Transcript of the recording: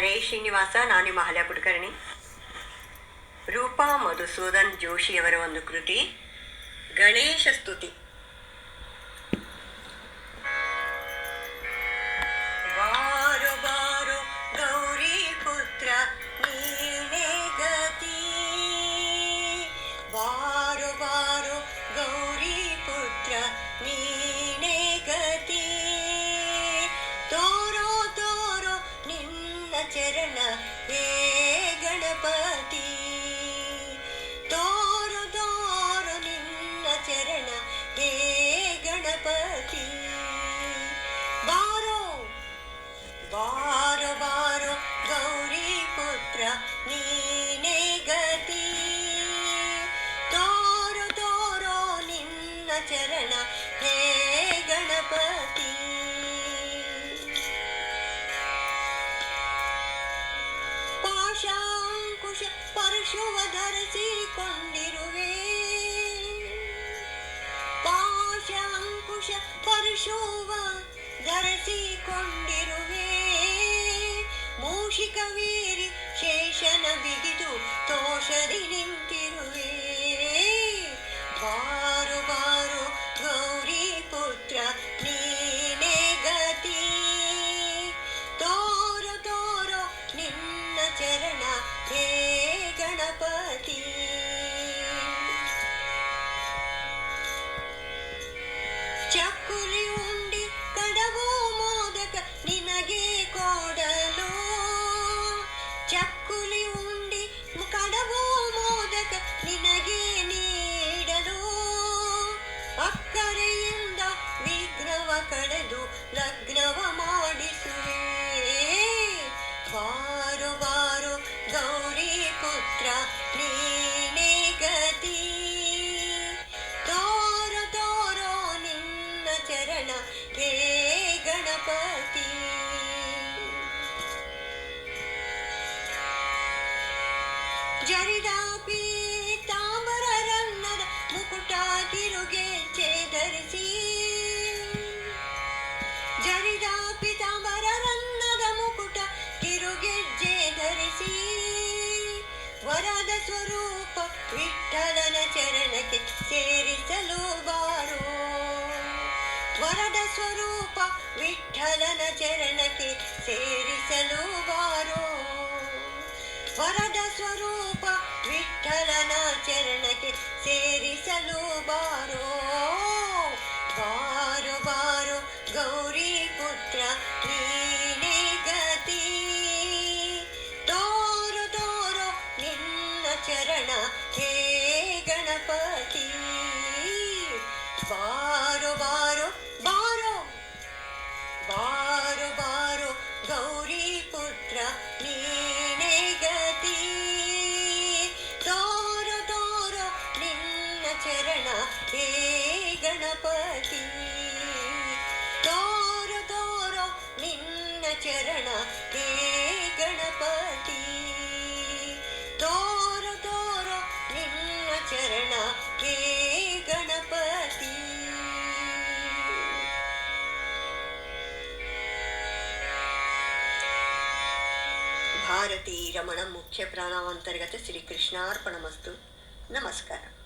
ಹರೇ ಶ್ರೀನಿವಾಸ ನಾನು ನಿಮ್ಮ ಹಲ ಕುಲಕರ್ಣಿ ರೂಪಾ ಮಧುಸೂದನ್ ಜೋಶಿಯವರ ಒಂದು ಕೃತಿ ಗಣೇಶ ಸ್ತುತಿ. चरण हे गणपती ಶುಭ ಧರಿಸಿಕೊಂಡಿರುವೆ ಪಾಶ ಅಂಕುಶ ಪರಶುವ ಧರಿಸಿಕೊಂಡಿರುವೆ. ಮೂಷಿಕ ವೀರಿ ಶೇಷನ ಬಿಗಿದು ತೋಷದಿನಿ शरण हे गणपती. जरडापी ವರದ ಸ್ವರೂಪ ವಿಠಲನ ಚರಣಕ್ಕೆ ಸೇರಿಸಲು ಬಾರೋ. ವರದ ಸ್ವರೂಪ ವಿಠಲನ ಚರಣಕ್ಕೆ ಸೇರಿಸಲು ಬಾರೋ. ต่อ భారతీ రమణ ముఖ్య ప్రాణాంతర్గత శ్రీకృష్ణార్పణమస్తు. నమస్కారం.